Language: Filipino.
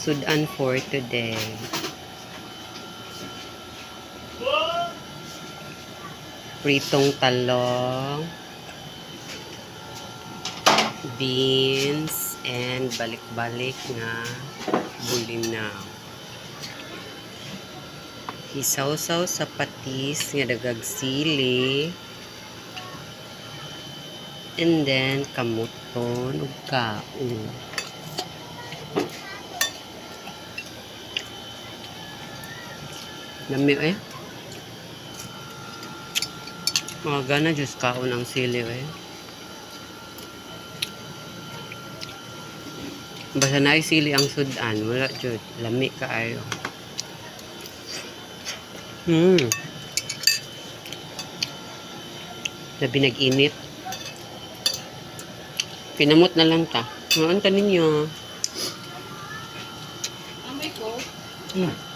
sudan for today. Pritong talong, beans, and balik-balik nga bulinaw. Isaw-saw sa patis nga dagag sili. And then, kamuton ug kaon. Lami eh. Mga gana Diyos kaon ang sili eh. Basta na sili ang sudan, wala jud. Lami ka ayo. Hmm. Labi nag-init. Pinamot na lang ta. Ano ninyo? Amoy ko. Hmm.